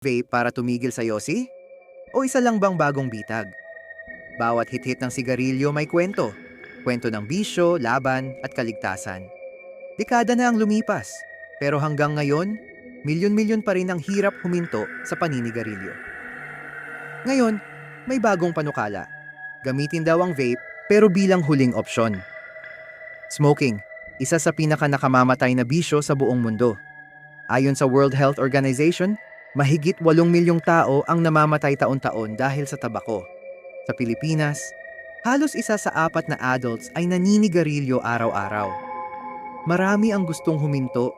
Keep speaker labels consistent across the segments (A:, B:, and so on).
A: vape para tumigil sa yosi? O isa lang bang bagong bitag? Bawat hit-hit ng sigarilyo may kwento. Kwento ng bisyo, laban, at kaligtasan. Dekada na ang lumipas, pero hanggang ngayon, milyon-milyon pa rin ang hirap huminto sa paninigarilyo. Ngayon, may bagong panukala. Gamitin daw ang vape pero bilang huling opsyon. Smoking, isa sa pinaka nakamamatay na bisyo sa buong mundo. Ayon sa World Health Organization, mahigit 8 milyong tao ang namamatay taon-taon dahil sa tabako. Sa Pilipinas, halos isa sa apat na adults ay naninigarilyo araw-araw. Marami ang gustong huminto,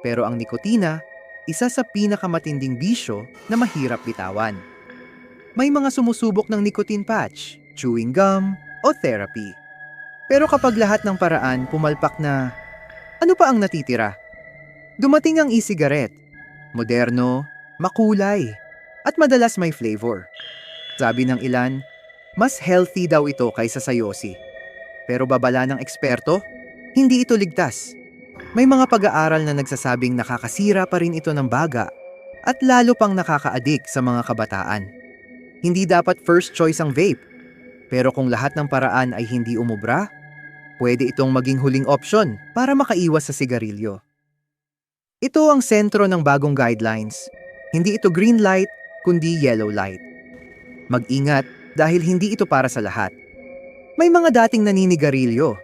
A: pero ang nikotina, isa sa pinakamatinding bisyo na mahirap bitawan. May mga sumusubok ng nicotine patch, chewing gum, o therapy. Pero kapag lahat ng paraan pumalpak na, ano pa ang natitira? Dumating ang e-cigarette. Moderno, makulay, at madalas may flavor. Sabi ng ilan, mas healthy daw ito kaysa sa yosi. Pero babala ng eksperto, hindi ito ligtas. May mga pag-aaral na nagsasabing nakakasira pa rin ito ng baga at lalo pang nakaka-addict sa mga kabataan. Hindi dapat first choice ang vape. Pero kung lahat ng paraan ay hindi umubra, pwede itong maging huling opsyon para makaiwas sa sigarilyo. Ito ang sentro ng bagong guidelines. Hindi ito green light, kundi yellow light. Mag-ingat dahil hindi ito para sa lahat. May mga dating naninigarilyo.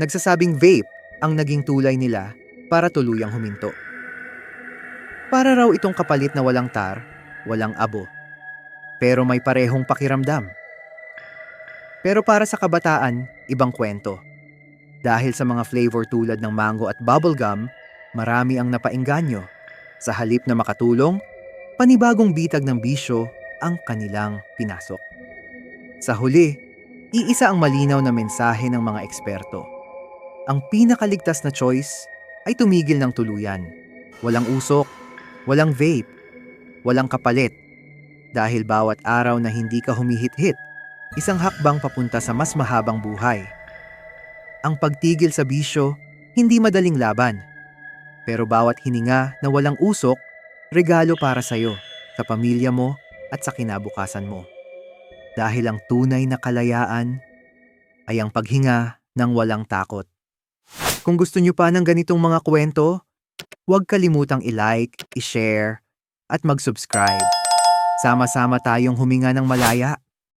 A: Nagsasabing vape ang naging tulay nila para tuluyang huminto. Para raw itong kapalit na walang tar, walang abo. Pero may parehong pakiramdam. Pero para sa kabataan, ibang kwento. Dahil sa mga flavor tulad ng mango at bubblegum, marami ang napainganyo. Sa halip na makatulong, panibagong bitag ng bisyo ang kanilang pinasok. Sa huli, iisa ang malinaw na mensahe ng mga eksperto. Ang pinakaligtas na choice ay tumigil ng tuluyan. Walang usok, walang vape, walang kapalit. Dahil bawat araw na hindi ka humihit-hit, isang hakbang papunta sa mas mahabang buhay. Ang pagtigil sa bisyo, hindi madaling laban. Pero bawat hininga na walang usok, regalo para sa'yo, sa pamilya mo at sa kinabukasan mo. Dahil ang tunay na kalayaan ay ang paghinga ng walang takot. Kung gusto nyo pa ng ganitong mga kwento, huwag kalimutang i-like, i-share, at mag-subscribe. Sama-sama tayong huminga ng malaya